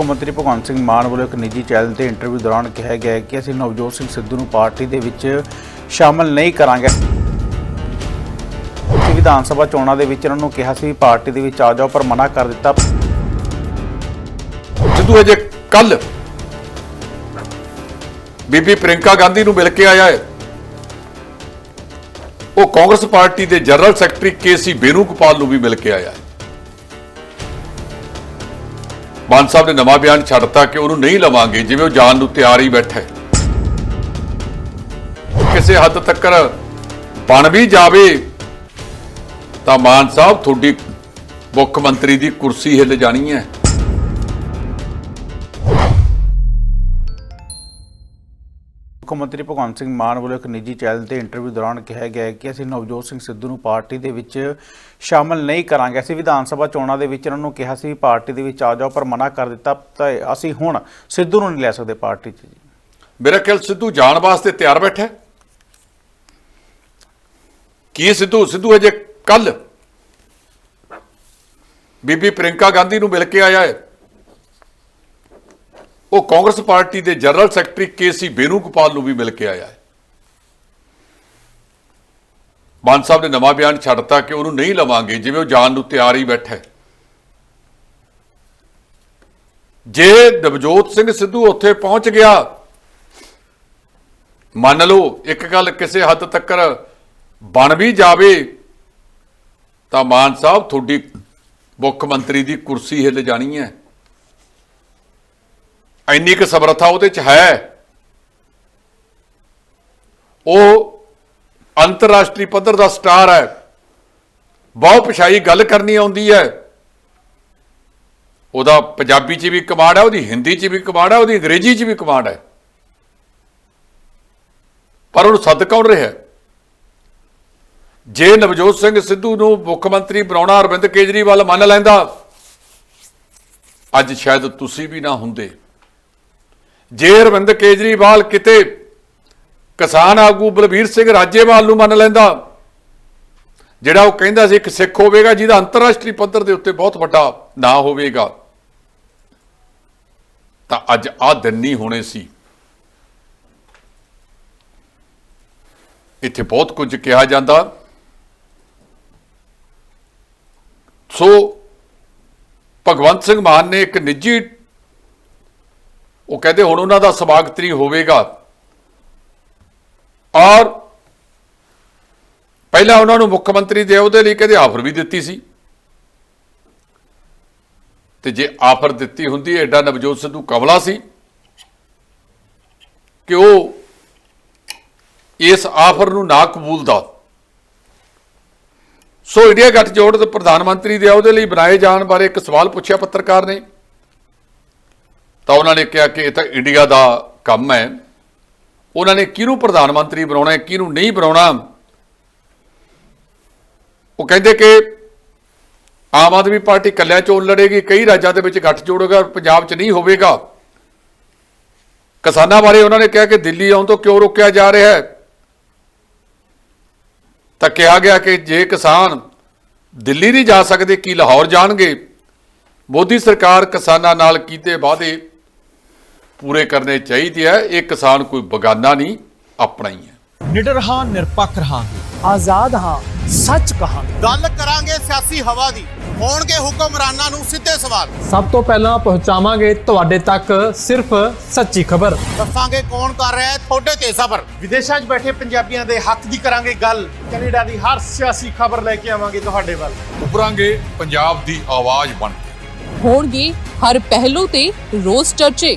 ਮੁੱਖ ਮੰਤਰੀ ਭਗਵੰਤ ਸਿੰਘ ਮਾਨ ਵੱਲੋਂ ਇੱਕ ਨਿੱਜੀ ਚੈਨਲ ਤੇ ਇੰਟਰਵਿਊ ਦੌਰਾਨ ਕਿਹਾ ਗਿਆ ਕਿ ਅਸੀਂ ਨਵਜੋਤ ਸਿੰਘ ਸਿੱਧੂ ਨੂੰ ਪਾਰਟੀ ਦੇ ਵਿੱਚ ਸ਼ਾਮਲ ਨਹੀਂ ਕਰਾਂਗੇ। ਅਸੀਂ ਵਿਧਾਨ ਸਭਾ ਚੋਣਾਂ ਦੇ ਵਿੱਚ ਉਹਨਾਂ ਨੂੰ ਕਿਹਾ ਸੀ ਵੀ ਪਾਰਟੀ ਦੇ ਵਿੱਚ ਆ ਜਾਓ ਪਰ ਮਨਾ ਕਰ ਦਿੱਤਾ। ਸਿੱਧੂ ਅਜੇ ਕੱਲ ਬੀਬੀ ਪ੍ਰਿੰਕਾ ਗਾਂਧੀ ਨੂੰ ਮਿਲ ਕੇ ਆਇਆ ਹੈ। ਉਹ ਕਾਂਗਰਸ ਪਾਰਟੀ ਦੇ ਜਨਰਲ ਸੈਕਟਰੀ ਕੇਸੀ ਬੇਨੂਗੋਪਾਲ ਨੂੰ ਵੀ ਮਿਲ ਕੇ ਆਇਆ ਹੈ। ਮਾਨ ਸਾਹਿਬ ਨੇ ਨਵਾਂ ਬਿਆਨ ਛੱਡਤਾ ਕਿ ਉਹਨੂੰ ਨਹੀਂ ਲਵਾਂਗੇ, ਜਿਵੇਂ ਉਹ ਜਾਣ ਨੂੰ ਤਿਆਰ ਹੀ ਬੈਠਾ ਕਿਸੇ ਹੱਦ ਤੱਕ ਬਣ ਵੀ ਜਾਵੇ, ਤਾਂ ਮਾਨ ਸਾਹਿਬ ਤੁਹਾਡੀ ਮੁੱਖ ਮੰਤਰੀ ਦੀ ਕੁਰਸੀ ਹਿੱਲ ਜਾਣੀ ਹੈ। ਮੁੱਖ ਮੰਤਰੀ ਭਗਵੰਤ ਸਿੰਘ ਮਾਨ ਵੱਲੋਂ ਇੱਕ ਨਿੱਜੀ ਚੈਨਲ ਤੇ ਇੰਟਰਵਿਊ ਦੌਰਾਨ ਕਿਹਾ ਗਿਆ ਕਿ ਅਸੀਂ ਨਵਜੋਤ ਸਿੰਘ ਸਿੱਧੂ ਨੂੰ ਪਾਰਟੀ ਦੇ ਵਿੱਚ ਸ਼ਾਮਲ ਨਹੀਂ ਕਰਾਂਗੇ। ਅਸੀਂ ਵਿਧਾਨ ਸਭਾ ਚੋਣਾਂ ਦੇ ਵਿੱਚ ਉਹਨਾਂ ਨੂੰ ਕਿਹਾ ਸੀ ਪਾਰਟੀ ਦੇ ਵਿੱਚ ਆ ਜਾਓ, ਪਰ ਮਨਾ ਕਰ ਦਿੱਤਾ। ਤਾਂ ਅਸੀਂ ਹੁਣ ਸਿੱਧੂ ਨੂੰ ਨਹੀਂ ਲੈ ਸਕਦੇ ਪਾਰਟੀ 'ਚ ਜੀ। ਮੇਰਾ ਖਿਆਲ ਸਿੱਧੂ ਜਾਣ ਵਾਸਤੇ ਤਿਆਰ ਬੈਠਾ ਕੀ ਸਿੱਧੂ? ਸਿੱਧੂ ਅਜੇ ਕੱਲ ਬੀਬੀ ਪ੍ਰਿੰਕਾ ਗਾਂਧੀ ਨੂੰ ਮਿਲ ਕੇ ਆਇਆ ਹੈ। ਉਹ ਕਾਂਗਰਸ ਪਾਰਟੀ ਦੇ ਜਨਰਲ ਸੈਕਟਰੀ ਕੇਸੀ ਬੇਨੂਗੋਪਾਲ ਨੂੰ ਵੀ ਮਿਲ ਕੇ ਆਇਆ ਹੈ। ਮਾਨ ਸਾਹਿਬ ਨੇ ਨਵਾਂ ਬਿਆਨ ਛੱਡਤਾ ਕਿ ਉਹਨੂੰ ਨਹੀਂ ਲਵਾਂਗੇ, ਜਿਵੇਂ ਉਹ ਜਾਣ ਨੂੰ ਤਿਆਰ ਹੀ ਬੈਠਾ ਹੈ। ਜੇ ਨਵਜੋਤ ਸਿੰਘ ਸਿੱਧੂ ਉੱਥੇ ਪਹੁੰਚ ਗਿਆ, ਮੰਨ ਲਓ ਇੱਕ ਗੱਲ ਕਿਸੇ ਹੱਦ ਤੱਕ ਬਣ ਵੀ ਜਾਵੇ, ਤਾਂ ਮਾਨ ਸਾਹਿਬ ਤੁਹਾਡੀ ਮੁੱਖ ਮੰਤਰੀ ਦੀ ਕੁਰਸੀ ਹਿੱਲ ਜਾਣੀ ਹੈ। ਇੰਨੀ ਕੁ ਸਮਰੱਥਾ ਉਹਦੇ ਚ ਹੈ। ਉਹ ਅੰਤਰਰਾਸ਼ਟਰੀ ਪੱਧਰ ਦਾ ਸਟਾਰ ਹੈ। ਬਹੁਤ ਪਛਾਈ ਗੱਲ ਕਰਨੀ ਆਉਂਦੀ ਹੈ। ਉਹਦਾ ਪੰਜਾਬੀ ਚ ਵੀ ਕਮਾਂਡ ਹੈ, ਉਹਦੀ ਹਿੰਦੀ ਚ ਵੀ ਕਮਾਂਡ ਹੈ, ਉਹਦੀ ਅੰਗਰੇਜ਼ੀ ਚ ਵੀ ਕਮਾਂਡ ਹੈ। ਪਰ ਉਹਨੂੰ ਸੱਦ ਕੌਣ ਰਿਹਾ ਜੇ ਨਵਜੋਤ ਸਿੰਘ ਸਿੱਧੂ ਨੂੰ ਮੁੱਖ ਮੰਤਰੀ ਬਣਾਉਣਾ ਅਰਵਿੰਦ ਕੇਜਰੀਵਾਲ ਮੰਨ ਲੈਂਦਾ, ਅੱਜ ਸ਼ਾਇਦ ਤੁਸੀਂ ਵੀ ਨਾ ਹੁੰਦੇ। ਜੇ ਅਰਵਿੰਦ ਕੇਜਰੀਵਾਲ ਕਿਤੇ ਕਿਸਾਨ ਆਗੂ ਬਲਬੀਰ ਸਿੰਘ ਰਾਜੇਵਾਲ ਨੂੰ ਮੰਨ ਲੈਂਦਾ। ਜਿਹੜਾ ਉਹ ਕਹਿੰਦਾ ਸੀ ਇੱਕ ਸਿੱਖ ਹੋਵੇਗਾ, ਜਿਹਦਾ ਅੰਤਰਰਾਸ਼ਟਰੀ ਪੱਧਰ ਦੇ ਉੱਤੇ ਬਹੁਤ ਵੱਡਾ ਨਾਂ ਹੋਵੇਗਾ। ਤਾਂ ਅੱਜ ਆਹ ਦਿਨ ਨਹੀਂ ਹੋਣੇ ਸੀ। ਇੱਥੇ ਬਹੁਤ ਕੁਝ ਕਿਹਾ ਜਾਂਦਾ। ਸੋ ਭਗਵੰਤ ਸਿੰਘ ਮਾਨ ਨੇ ਇੱਕ ਨਿੱਜੀ ਉਹ ਕਹਿੰਦੇ ਹੁਣ ਉਹਨਾਂ ਦਾ ਸਵਾਗਤ ਹੋਵੇਗਾ। ਔਰ ਪਹਿਲਾਂ ਉਹਨਾਂ ਨੂੰ ਮੁੱਖ ਮੰਤਰੀ ਦੇ ਉਹਦੇ ਲਈ ਕਹਿੰਦੇ ਆਫਰ ਵੀ ਦਿੱਤੀ ਸੀ। ਤੇ ਜੇ ਆਫਰ ਦਿੱਤੀ ਹੁੰਦੀ ਐਡਾ ਨਵਜੋਤ ਸਿੱਧੂ ਕਮਲਾ ਸੀ ਕਿ ਉਹ ਇਸ ਆਫਰ ਨੂੰ ਨਾ ਕਬੂਲਦਾ ਸੋ ਇੰਡੀਆ ਗੱਠਜੋੜ ਦੇ ਪ੍ਰਧਾਨ ਮੰਤਰੀ ਦੇ ਅਹੁਦੇ ਲਈ ਬਣਾਏ ਜਾਣ ਬਾਰੇ ਇੱਕ ਸਵਾਲ ਪੁੱਛਿਆ ਪੱਤਰਕਾਰ ਨੇ। ਤਾਂ ਉਹਨਾਂ ਨੇ ਕਿਹਾ ਕਿ ਇਹ ਤਾਂ ਇੰਡੀਆ ਦਾ ਕੰਮ ਹੈ। ਉਹਨਾਂ ਨੇ ਕਿਹਨੂੰ ਪ੍ਰਧਾਨ ਮੰਤਰੀ ਬਣਾਉਣਾ ਹੈ, ਕਿਹਨੂੰ ਨਹੀਂ ਬਣਾਉਣਾ? ਉਹ ਕਹਿੰਦੇ ਕਿ ਆਮ ਆਦਮੀ ਪਾਰਟੀ ਕੱਲਿਆਂ ਚੋਣ ਲੜੇਗੀ, ਕਈ ਰਾਜਾਂ ਦੇ ਵਿੱਚ ਗੱਠ ਜੋੜੇਗਾ, ਪੰਜਾਬ 'ਚ ਨਹੀਂ ਹੋਵੇਗਾ। ਕਿਸਾਨਾਂ ਬਾਰੇ ਉਹਨਾਂ ਨੇ ਕਿਹਾ ਕਿ ਦਿੱਲੀ ਆਉਣ ਤੋਂ ਕਿਉਂ ਰੋਕਿਆ ਜਾ ਰਿਹਾ ਹੈ? ਤਾਂ ਕਿਹਾ ਗਿਆ ਕਿ ਜੇ ਕਿਸਾਨ ਦਿੱਲੀ ਨਹੀਂ ਜਾ ਸਕਦੇ, ਕੀ ਲਾਹੌਰ ਜਾਣਗੇ? ਮੋਦੀ ਸਰਕਾਰ ਕਿਸਾਨਾਂ ਨਾਲ ਕੀਤੇ ਵਾਅਦੇ ਪੂਰੇ ਕਰਨੇ ਚਾਹੀਦੇ ਹੈ ਇਹ ਕਿਸਾਨ ਕੋਈ ਬਗਾਨਾ ਨਹੀਂ ਆਪਣਾ ਹੀ ਹੈ। ਨਿਡਰ ਹਾਂ ਨਿਰਪੱਖ ਰਹਾਂਗੇ। ਆਜ਼ਾਦ ਹਾਂ ਸੱਚ ਕਹਾਂਗੇ। ਗੱਲ ਕਰਾਂਗੇ ਸਿਆਸੀ ਹਵਾ ਦੀ। ਹੋਣਗੇ ਹੁਕਮਰਾਨਾਂ ਨੂੰ ਸਿੱਧੇ ਸਵਾਲ। ਸਭ ਤੋਂ ਪਹਿਲਾਂ ਪਹੁੰਚਾਵਾਂਗੇ ਤੁਹਾਡੇ ਤੱਕ ਸਿਰਫ ਸੱਚੀ ਖਬਰ। ਦੱਸਾਂਗੇ ਕੌਣ ਕਰ ਰਿਹਾ ਹੈ ਤੁਹਾਡੇ ਤੇ ਸਬਰ। ਵਿਦੇਸ਼ਾਂ 'ਚ ਬੈਠੇ ਪੰਜਾਬੀਆਂ ਦੇ ਹੱਕ ਦੀ ਕਰਾਂਗੇ ਗੱਲ। ਕੈਨੇਡਾ ਦੀ ਹਰ ਸਿਆਸੀ ਖਬਰ ਲੈ ਕੇ ਆਵਾਂਗੇ ਤੁਹਾਡੇ ਵੱਲ। ਉਭਰਾਂਗੇ ਪੰਜਾਬ ਦੀ ਆਵਾਜ਼ ਬਣ ਕੇ। ਹੋਣਗੇ ਹਰ ਪਹਿਲੂ ਤੇ ਰੋਜ਼ ਚਰਚੇ।